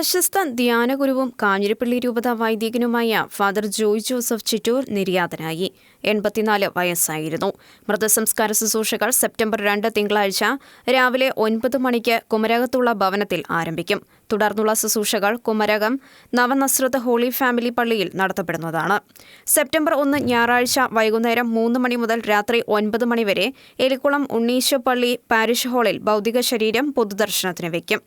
പ്രശസ്ത ധ്യാനഗുരുവും കാഞ്ഞിരപ്പള്ളി രൂപത വൈദികനുമായ ഫാദർ ജോയ് ജോസഫ് ചിറ്റൂർ നിര്യാതനായി. എൺപത്തിനാല് വയസ്സായിരുന്നു. മൃതസംസ്കാര ശുശ്രൂഷകൾ സെപ്റ്റംബർ രണ്ട് തിങ്കളാഴ്ച രാവിലെ ഒൻപത് മണിക്ക് കുമരകത്തുള്ള ഭവനത്തിൽ ആരംഭിക്കും. തുടർന്നുള്ള ശുശ്രൂഷകൾ കുമരകം നവനസ്രത് ഹോളി ഫാമിലി പള്ളിയിൽ നടത്തപ്പെടുന്നതാണ്. സെപ്റ്റംബർ ഒന്ന് ഞായറാഴ്ച വൈകുന്നേരം മൂന്ന് മണി മുതൽ രാത്രി ഒൻപത് മണി വരെ എലിക്കുളം ഉണ്ണീശോ പള്ളി പാരിഷ് ഹാളിൽ ഭൗതിക ശരീരം പൊതുദർശനത്തിന് വയ്ക്കും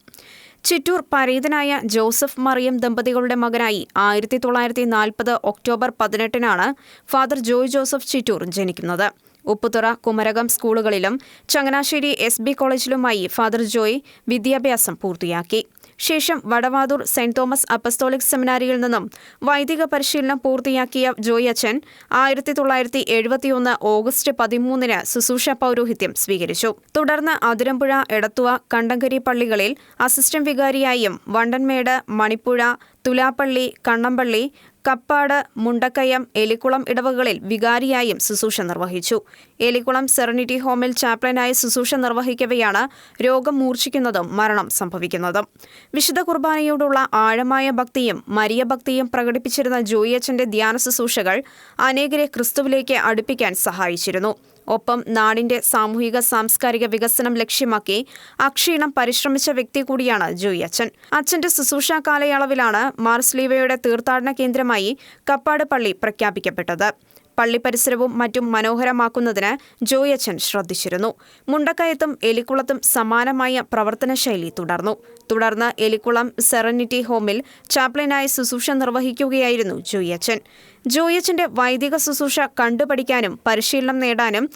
ചിറ്റൂർ പരീതനായ ജോസഫ് മറിയം ദമ്പതികളുടെ മകനായി ആയിരത്തി തൊള്ളായിരത്തി നാൽപ്പത് ഒക്ടോബർ പതിനെട്ടിനാണ് ഫാദർ ജോയ് ജോസഫ് ചിറ്റൂർ ജനിക്കുന്നത്. ഉപ്പുതുറ കുമരകം സ്കൂളുകളിലും ചങ്ങനാശ്ശേരി എസ് കോളേജിലുമായി ഫാദർ ജോയ് വിദ്യാഭ്യാസം പൂർത്തിയാക്കി. ശേഷം വടവാതൂർ സെന്റ് തോമസ് അപ്പസ്തോളിക് സെമിനാരിയിൽ നിന്നും വൈദിക പരിശീലനം പൂർത്തിയാക്കിയ ജോയ് അച്ഛൻ ആയിരത്തി തൊള്ളായിരത്തി എഴുപത്തിയൊന്ന് ഓഗസ്റ്റ് പതിമൂന്നിന് ശുശ്രൂഷ പൗരോഹിത്യം സ്വീകരിച്ചു. തുടർന്ന് അതിരമ്പുഴ എടത്തുവ കണ്ടങ്കരി പള്ളികളിൽ അസിസ്റ്റന്റ് വികാരിയായും വണ്ടൻമേട് മണിപ്പുഴ തുലാപ്പള്ളി കണ്ണമ്പള്ളി കപ്പാട് മുണ്ടക്കയം എലിക്കുളം ഇടവകളിൽ വികാരിയായും ശുശ്രൂഷ നിർവഹിച്ചു. എലിക്കുളം സെറനിറ്റി ഹോമിൽ ചാപ്ലനായി ശുശ്രൂഷ നിർവഹിക്കവെയാണ് രോഗം മൂർച്ഛിക്കുന്നതും മരണം സംഭവിക്കുന്നതും. വിശുദ്ധ കുർബാനയോടുള്ള ആഴമായ ഭക്തിയും മരിയ ഭക്തിയും പ്രകടിപ്പിച്ചിരുന്ന ജോയിയച്ചന്റെ ധ്യാന ശുശ്രൂഷകൾ അനേകരെ ക്രിസ്തുവിലേക്ക് അടുപ്പിക്കാൻ സഹായിച്ചിരുന്നു. ഒപ്പം നാടിന്റെ സാമൂഹിക സാംസ്കാരിക വികസനം ലക്ഷ്യമാക്കി അക്ഷീണം പരിശ്രമിച്ച വ്യക്തി കൂടിയാണ് ജോയി അച്ഛൻ. അച്ഛന്റെ ശുശ്രൂഷ കാലയളവിലാണ് മാർസ്ലീവയുടെ തീർത്ഥാടന കേന്ദ്രമായി കപ്പാട് പള്ളി പ്രഖ്യാപിക്കപ്പെട്ടത്. പള്ളി പരിസരവും മറ്റും മനോഹരമാക്കുന്നതിന് ജോയച്ചൻ ശ്രദ്ധിച്ചിരുന്നു. മുണ്ടക്കയത്തും എലിക്കുളത്തും സമാനമായ പ്രവർത്തന ശൈലി തുടർന്നു. തുടർന്ന് എലിക്കുളം സെറനിറ്റി ഹോമിൽ ചാപ്ലിനായി ശുശ്രൂഷ നിർവഹിക്കുകയായിരുന്നു ജോയച്ചൻ. ജോയച്ചന്റെ വൈദിക ശുശ്രൂഷ കണ്ടുപഠിക്കാനും പരിശീലനം നേടാനും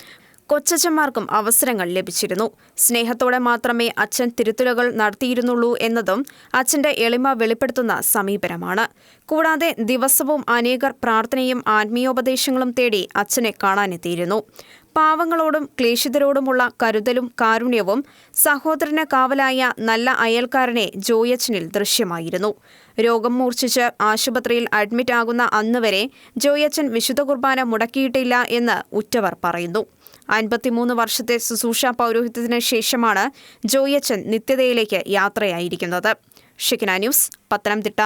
കൊച്ചച്ചന്മാർക്കും അവസരങ്ങൾ ലഭിച്ചിരുന്നു. സ്നേഹത്തോടെ മാത്രമേ അച്ഛൻ തിരുത്തലുകൾ നടത്തിയിരുന്നുള്ളൂ എന്നതും അച്ഛന്റെ എളിമ വെളിപ്പെടുത്തുന്ന സമീപനമാണ്. കൂടാതെ ദിവസവും അനേകർ പ്രാർത്ഥനയും ആത്മീയോപദേശങ്ങളും തേടി അച്ഛനെ കാണാനെത്തിയിരുന്നു. പാവങ്ങളോടും ക്ലേശിതരോടുമുള്ള കരുതലും കാരുണ്യവും സഹോദരന് കാവലായ നല്ല അയൽക്കാരനെ ജോയച്ചനിൽ ദൃശ്യമായിരുന്നു. രോഗം മൂർച്ഛിച്ച് ആശുപത്രിയിൽ അഡ്മിറ്റ് ആകുന്ന അന്നുവരെ ജോയച്ചൻ വിശുദ്ധ കുർബാന മുടക്കിയിട്ടില്ല എന്ന് ഉറ്റവർ പറയുന്നു. അൻപത്തിമൂന്ന് വർഷത്തെ ശുശ്രൂഷ പൗരോഹിത്യത്തിന് ശേഷമാണ് ജോയച്ചൻ നിത്യതയിലേക്ക് യാത്രയായിരിക്കുന്നത്. ഷിക്കിന ന്യൂസ് പത്തനംതിട്ട.